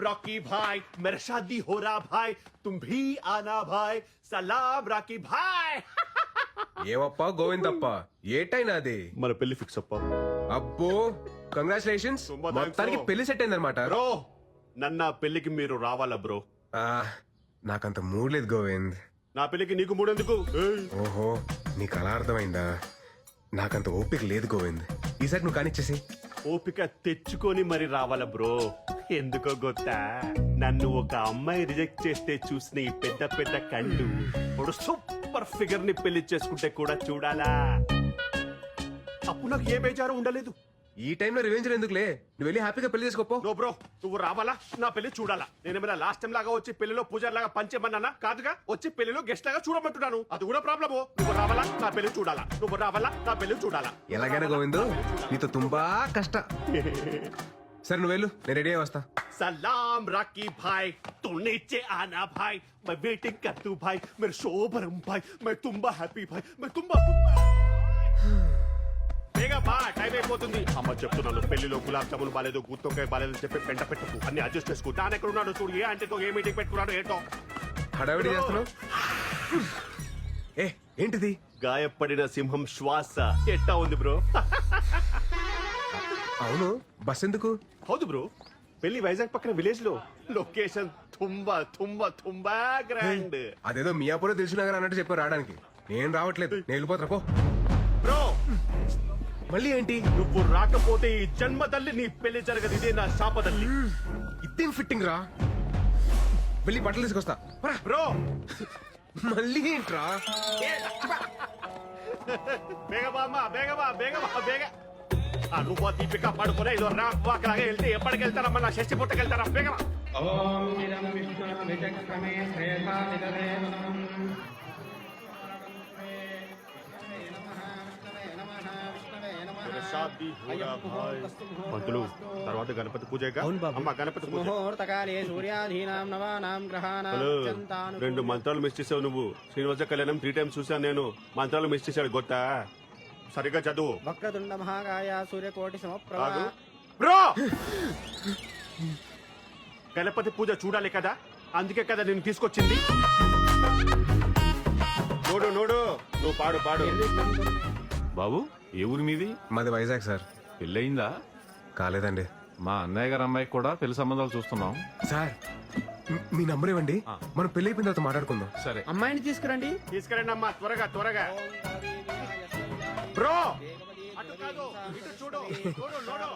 Rocky भाई मेरा शादी हो रहा भाई तुम भी आना भाई सलाम रॉकी भाई ఏమప్పా గోవిందప్ప ఏటైనా అది మన పెళ్లి ఫిక్స్ అప్ప అబ్బో కంగ్రాచులేషన్స్ తుంబా thanks, మొత్తానికి bro. పెళ్లి సెట్ అయిందనమాట బ్రో నన్న పెళ్లికి మీరు రావాలా బ్రో నాకంత మూడ్ లేదు గోవింద్ నా పెళ్లికి నీకు మూడెందుకు ఏయ్, ఓహో నీకు అలా అర్థమైందా నాకంత ఓపిక లేదు గోవింద్ ఈసారి నువ్వు కానిచ్చేసి ఓపిక తెచ్చుకొని మరి రావాలా బ్రో ఎందుకో గొత్తా? నన్ను ఒక అమ్మాయి రిజెక్ట్ చేస్తే చూసిన ఈ పెద్ద పెద్ద కళ్ళు ఇప్పుడు సూపర్ ఫిగర్ని పెళ్ళి చేసుకుంటే కూడా చూడాలా? అప్పుడు నాకు ఏ బేజారు ఉండలేదు. ఈ టైంలో రివెంజ్ ఎందుకులే? నువ్వు వెళ్ళి హ్యాపీగా పెళ్ళి చేసుకోపో. నో బ్రో నువ్వు రావాలా? నా పెళ్ళి చూడాలా? నేనేమైనా లాస్ట్ టైం లాగా వచ్చి పెళ్ళిలో పూజారి లాగా పంచేమన్నానా కాదుగా వచ్చి పెళ్ళిలో గెస్ట్ లాగా చూడమంటున్నాను. అది కూడా ప్రాబ్లము నువ్వు రావాలా? నా పెళ్ళి చూడాలా? నువ్వు రావాలా? నా పెళ్ళి చూడాలా? ఎలాగైనా గోవింద్ నీతో తుంబా కష్ట. సరే నువ్వు వెళ్ళు నేను రెడీ అయ్యి వస్తా सलाम राकी भाई तू नीचे आना भाई मैं वेटिंग कर तू भाई मेरे शोभरम भाई मैं तुम्बा హ్యాపీ भाई मैं तुम्बा బేగా బా టైం అయిపోతుంది అమ్మ చెప్తున్నాను పెళ్లిలో గులాబ్ జాములు బాలేదు గుత్తొక్కాయ బాలేదు అని చెప్పి పెంట పెట్టుకు అన్ని అడ్జస్ట్ చేసుకో దాని ఎక్కడ ఉన్నాడు చూడు ఏ అంటేతో ఏ మీటింగ్ పెట్టుకున్నాడు ఏంటో హడావిడి చేస్తున్నావు ఏ ఏంటిది గాయపడిన సింహం శ్వాస ఎట్టా ఉంది బ్రో అవును బస్ ఎందుకు? హౌదు బ్రో పెళ్ళి వైజాగ్ పక్కన విలేజ్లో లొకేషన్ తుంబా తుంబా తుంబా గ్రాండ్ అదేదో మియాపూర్ తెలిసిన నగర్ అన్నట్టు చెప్పారు రావడానికి. నేను రావట్లేదు. నేను వెళ్ళిపోతున్నా పో. బ్రో! మళ్ళీ ఏంటి? నువ్వు రాకపోతే ఈ జన్మ తల్లి నీ పెళ్ళి జరగదు. ఇదే నా శాపదల్లి ఇదేం ఫిట్టింగ్ రా? వెళ్ళి బట్టలు తీసుకొస్తా. పరా. బ్రో! మళ్ళీ ఏంట్రా? బేగబా అమ్మా బేగబా బేగబా బేగ ఆ నువ్వు దీపిక పడుకునే ఇదో రా వాకలాగా వెళ్తే ఎప్పటికి వెళ్తారమ్మా నా షష్టి పుట్టకి వెళ్తారా బేగమా ఓం ఇదం శ్రేయసా పంతులు తర్వాత గణపతి పూజగా అమ్మ గణపతి పూజ రెండు మంత్రాలు మిస్ చేసావు నువ్వు. శ్రీనివాస కళ్యాణం త్రీ టైమ్స్ చూసాను నేను. మంత్రాలు మిస్ చేశాడు గొత్త సరిగ్గా చదువు. వక్రతుండ మహాకాయ సూర్యకోటి సమప్రభ కాదు. బ్రో! గణపతి పూజ చూడాలి కదా? అందుకే కదా నేను తీసుకొచ్చింది. నోడు నోడు. నువ్వు పాడు పాడు. బాబు ఏ ఊరి మీది? మాది వైజాగ్ సార్. పెళ్ళయిందా? కాలేదండి. మా అన్నయ్య గారు అమ్మాయికి కూడా పెళ్ళి సంబంధాలు చూస్తున్నాం. సార్ మీ- మీ నంబర్ ఇవ్వండి. మనం పెళ్ళి అయిపోయిన తర్వాత మాట్లాడుకుందాం. సరే. అమ్మాయిని తీసుకురండి. తీసుకురండి అమ్మా త్వరగా. త్వరగా బ్రో! అటు కాదు ఇటు చూడు చూడు నోడు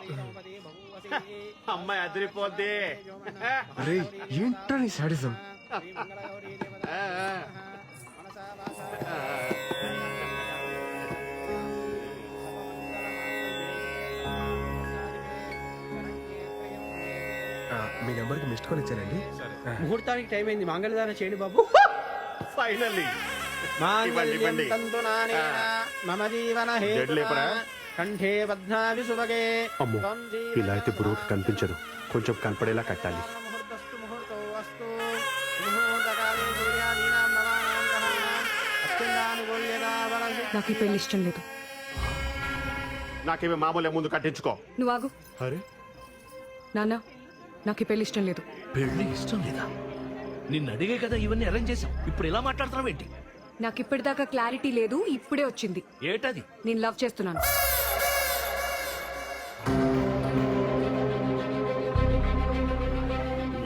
అమ్మాయి అదిరిపోద్ది. అరే ఏంట్రా నీ సాడిజం. మీ నెంబర్కి మిస్డ్ కాల్ ఇచ్చానండి. ముహూర్తానికి టైం అయింది. మంగళదానం చేయండి బాబు. ఫైనల్లీ మాంగళ్యం ఇవ్వండి. తంతునానేన మమ జీవన? కంఠే పద్మావి సుభగే అమ్మో ఇలా అయితే పురుగుకి కనిపించదు. కొంచెం కనపడేలా కట్టాలి. నాకు ఈ పెళ్ళి ఇష్టం లేదు. నాకేమి మామూలే ముందు కట్టించుకో. నువ్వు ఆగు. అరే? నాన్న నాకు ఈ పెళ్ళి ఇష్టం లేదు. పెళ్ళి ఇష్టం లేదా? నిన్ను అడిగే కదా ఇవన్నీ అరేంజ్ చేసాం ఇప్పుడు ఇలా మాట్లాడుతున్నావు ఏంటి? నాకు ఇప్పటిదాకా క్లారిటీ లేదు ఇప్పుడే వచ్చింది. ఏటది? నేను లవ్ చేస్తున్నాను.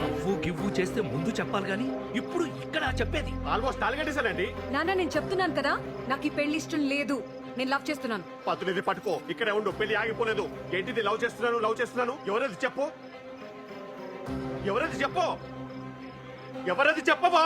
నవ్వు గివ్వు చేస్తే ముందు చెప్పాలి గాని ఇప్పుడు ఇక్కడ చెప్పేది. ఆల్మోస్ట్ నాలుగంటేసానండి నాన్న నేను చెప్తున్నాను కదా నాకు ఈ పెళ్ళి ఇష్టం లేదు. నేను లవ్ చేస్తున్నాను. పత్తునిది పట్టుకో ఇక్కడే ఉండు పెళ్ళి ఆగిపోలేదు. ఏంటిది లవ్ చేస్తున్నాను లవ్ చేస్తున్నాను? ఎవరది చెప్పు? ఎవరది చెప్పు? ఎవరది చెప్పవా?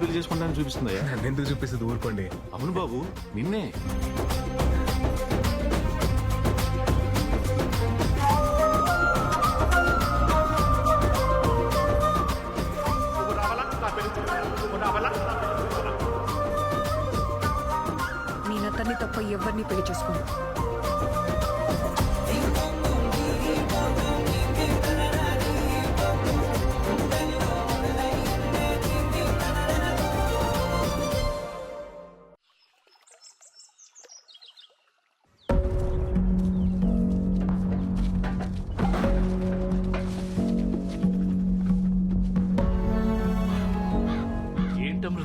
పెళ్ళి చేసుకుంటానని చూపిస్తుందయ్యా? నన్ను ఎందుకు చూపిస్తుంది? ఊరుకోండి. అవును బాబు నిన్నే? నేను అతన్ని తప్ప ఎవరిని పెళ్ళి చేసుకోను.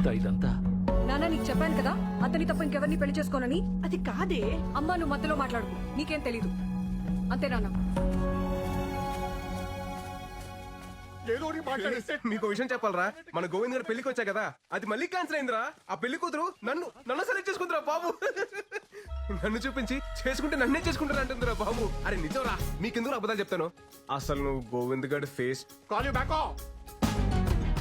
ఏంటమృత ఇదంతా? నాన్న నీకు చెప్పాను కదా అతని తప్ప ఇంకెవరిని పెళ్ళి చేసుకోనని? అది కాదే. అమ్మా నువ్వు మధ్యలో మాట్లాడుకు. నీకేం తెలీదు. అంతే నాన్న మీకు విషయం చెప్పాలరా? మన గోవింద్ గారు పెళ్ళికి వచ్చా కదా అది మళ్ళీ క్యాన్సిల్ అయిందిరా. ఆ పెళ్ళి కూతురు నన్ను నన్ను సెలెక్ట్ చేసుకుందిరా బాబు. నన్ను చూపించి చేసుకుంటే నన్నే చేసుకుంటారు అంటుందిరా బాబు. అరే నిజంరా? మీకెందుకు అబద్ధాలు చెప్తాను? అసలు నువ్వు గోవింద్ గారి ఫేస్ కాల్ యూ బ్యాక్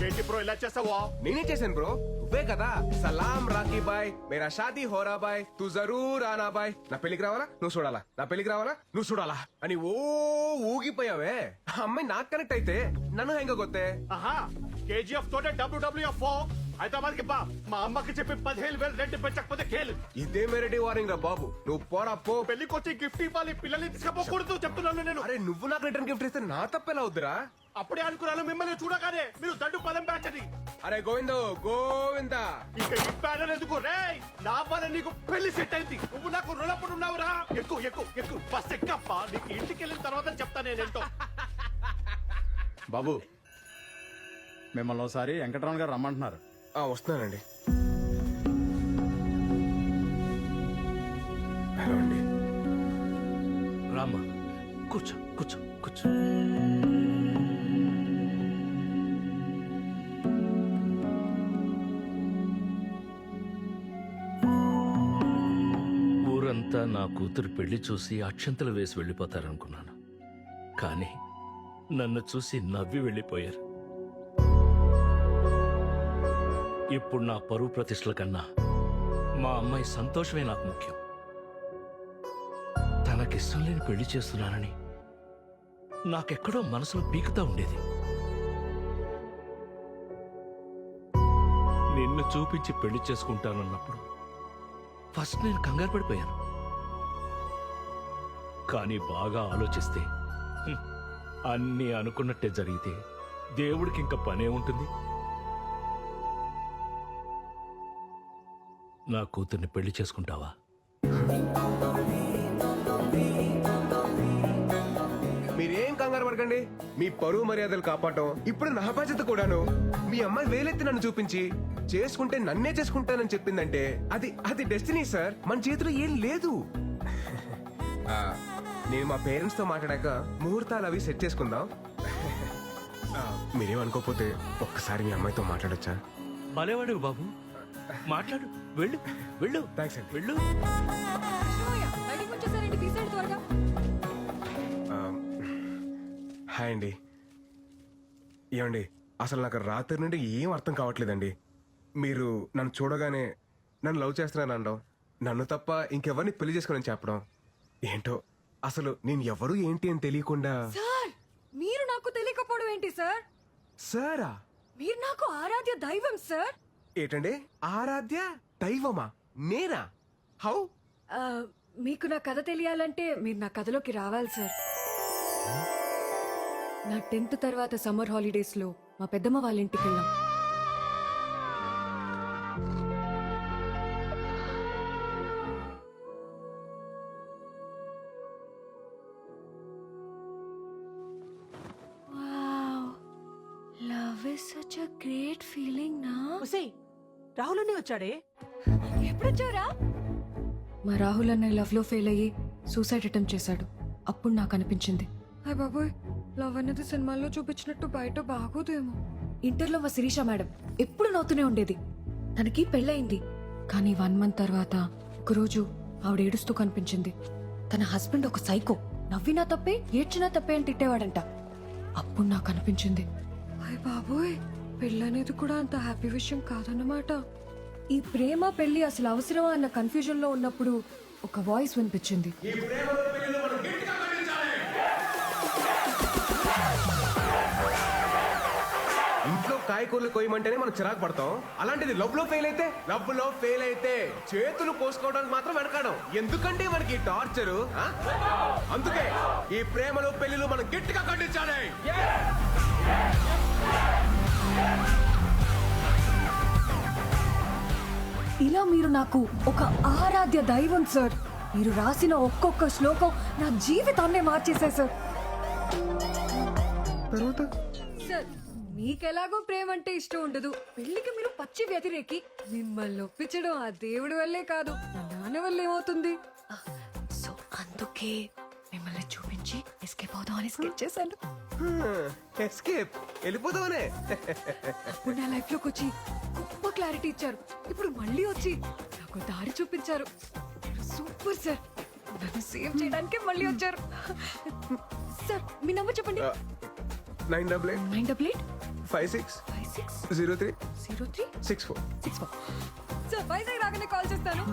ఏంటి బ్రో ఇలా చేస్తావా నేనే చేశాను బ్రో? నువ్వే కదా. సలాం రాకీ బాయ్. మేరా షాదీ హోరా బాయ్. తు జరూర్ ఆనా బాయ్. నా పెళ్ళికి రావాలా? నువ్వు చూడాలా. నా పెళ్ళికి రావాలా? నువ్వు చూడాలా. అని ఓ ఊగిపోయావే. ఆ అమ్మాయి నాకు కనెక్ట్ అయితే నన్ను హెంగ కొత్తే ఆహా కేజీఎఫ్ తోటే డబ్ల్యూడబ్ల్యూఎఫ్ హైదరాబాద్కి బా. మా అమ్మకి చెప్పి పదిహేను వేలు రెంట్ పెంచకపోతే కేలు. ఇదే మెరటి వారింగ్ రా బాబు. నువ్వు పోరా పో. పెళ్ళికి వచ్చి గిఫ్ట్ ఇవ్వాలి పిల్లల్ని తీసుకపోకూడదు చెప్తున్నాను నేను. అరే నువ్వు నాకు రిటర్న్ గిఫ్ట్ ఇస్తే నా తప్పెలా అవుద్దిరా? అప్పుడే అనుకున్నాను మిమ్మల్ని చూడగానే మీరు దండు పదం అని అరే గోవిందో గోవిందా. ఇక ఈ ఎందుకు? రే నా వల్ల నీకు పెళ్ళి సెట్ అయింది. నువ్వు నాకు రుణపడి ఉన్నావురా. ఎక్కువ ఎక్కువ ఎక్కువ బస్ ఎక్కప్ప? నీకు ఇంటికి వెళ్ళిన తర్వాత చెప్తా నేనేంటో బాబు మిమ్మల్ని ఒకసారి వెంకటరమణ గారు రమ్మంటున్నారు. ఆ, వస్తున్నానండి. హలో అండి. రామ్మా. కూర్చో కూర్చో కూర్చో. నా కూతురు పెళ్ళి చూసి అక్షంతలు వేసి వెళ్ళిపోతారనుకున్నాను. కానీ నన్ను చూసి నవ్వి వెళ్ళిపోయారు. ఇప్పుడు నా పరువు ప్రతిష్టల కన్నా మా అమ్మాయి సంతోషమే నాకు ముఖ్యం. తనకిష్టం లేని పెళ్ళి చేస్తున్నానని నాకెక్కడో మనసులో పీకుతా ఉండేది. నిన్ను చూపించి పెళ్ళి చేసుకుంటానన్నప్పుడు ఫస్ట్ నేను కంగారు పడిపోయాను. కానీ బాగా ఆలోచిస్తే అన్నీ అనుకున్నట్టే జరిగితే దేవుడికి ఇంకా పనే ఉంటుంది. నా కూతుర్ని పెళ్ళి చేసుకుంటావా? మీరేం కంగారు పడకండి. మీ పరువు మర్యాదలు కాపాడటం ఇప్పుడు నా బాధ్యత కూడాను. మీ అమ్మాయి వేలెత్తి నన్ను చూపించి చేసుకుంటే నన్నే చేసుకుంటానని చెప్పిందంటే అది అది డెస్టినీ సార్. మన చేతిలో ఏం లేదు. ఆ, నేను మా పేరెంట్స్తో మాట్లాడాక ముహూర్తాలు అవి సెట్ చేసుకుందాం. ఆ, మీరేమనుకోకపోతే ఒక్కసారి మీ అమ్మాయితో మాట్లాడొచ్చా? భలేవాడు బాబు. మాట్లాడు. వెళ్ళు. వెళ్ళు. థ్యాంక్స్ అండి. వెళ్ళు. హాయ్ అండి. ఏమండి అసలు నాకు రాత్రి నుండి ఏం అర్థం కావట్లేదండి. మీరు నన్ను చూడగానే నన్ను లవ్ చేస్తున్నాను అనడం నన్ను తప్ప ఇంకెవరిని పెళ్ళి చేసుకోనని చెప్పడం ఏంటో అసలు నేను ఎవరు ఏంటి అని తెలియకుండా సార్ మీరు నాకు తెలియకపోవడం ఏంటి సార్? సారా? మీరు నాకు ఆరాధ్య దైవం సార్. ఏంటండి? ఆరాధ్య దైవమా? నేనా? హౌ? ఆ, మీకు నా కథ తెలియాలంటే మీరు నా కథలోకి రావాలి సార్. నా టెన్త్ తర్వాత సమ్మర్ హాలిడేస్లో మా పెద్దమ్మ వాళ్ళ ఇంటికి వెళ్ళాం వచ్చాడే? ఎప్పుడొచ్చారా మా రాహుల్ అన్నయ్య లవ్లో ఫెయిల్ అయ్యి సూసైడ్ అటెంప్ట్ చేశాడు. అప్పుడు నాకు అనిపించింది. హాయ్ బాబోయ్ లవ్ అనేది సినిమాల్లో చూపించినట్టు బయట బాగోదేమో. ఇంటర్లో మా శిరీష మేడం ఎప్పుడు నవ్వుతూనే ఉండేది. తనకి పెళ్ళయింది. కానీ వన్ మంత్ తర్వాత ఒకరోజు ఆవిడ ఏడుస్తూ కనిపించింది. తన హస్బెండ్ ఒక సైకో. నవ్వినా తప్పే ఏడ్చినా తప్పే అని తిట్టేవాడంట. అప్పుడు నాకు అనిపించింది. హాయ్ బాబోయ్ పెళ్ళనేది కూడా అంత హ్యాపీ విషయం కాదన్నమాట. ఈ ప్రేమ పెళ్ళి అసలు అవసరమా అన్న కన్ఫ్యూజన్లో ఉన్నప్పుడు ఒక వాయిస్ వినిపించింది. ఇంట్లో కాయకూరలు కొయ్యమంటేనే మనం చిరాకు పడతాం. అలాంటిది లవ్లో ఫెయిల్ అయితే లవ్లో ఫెయిల్ అయితే చేతులు కోసుకోవడానికి మాత్రం వెనకాడం. ఎందుకంటే మనకి టార్చర్ అందుకే ఈ ప్రేమలు పెళ్ళిలు మనం గట్టిగా ఖండించాలి. ఇలా మీరు నాకు ఒక ఆరాధ్య దైవం సార్. మీరు రాసిన ఒక్కొక్క శ్లోకం నా జీవితాన్నే మార్చేశాయి సార్. తర్వాత? సార్ మీకెలాగో ప్రేమ అంటే ఇష్టం ఉండదు. పెళ్ళికి మీరు పచ్చి వ్యతిరేకి. మిమ్మల్ని ఒప్పించడం ఆ దేవుడి వల్లే కాదు నా నాన్న వల్ల ఏమవుతుంది సో అందుకే మిమ్మల్ని చూపించి ఎస్కేప్ అవుదాం అని స్కెచ్ చేశాను. ఎస్కేప్ వెళ్ళిపోదామనే. అప్పుడు నా లైఫ్లోకి వచ్చి గొప్ప క్లారిటీ ఇచ్చారు. ఇప్పుడు మళ్ళీ వచ్చి నాకు దారి చూపించారు. Super sir. నన్ను సేవ్ చేయడానికి మళ్ళీ వచ్చారు. సార్ మీ నంబర్ చెప్పండి. Nine double eight nine double eight five six five six zero three zero three six four. Six four. Sir Vizag రాగానే కాల్ చేస్తాను.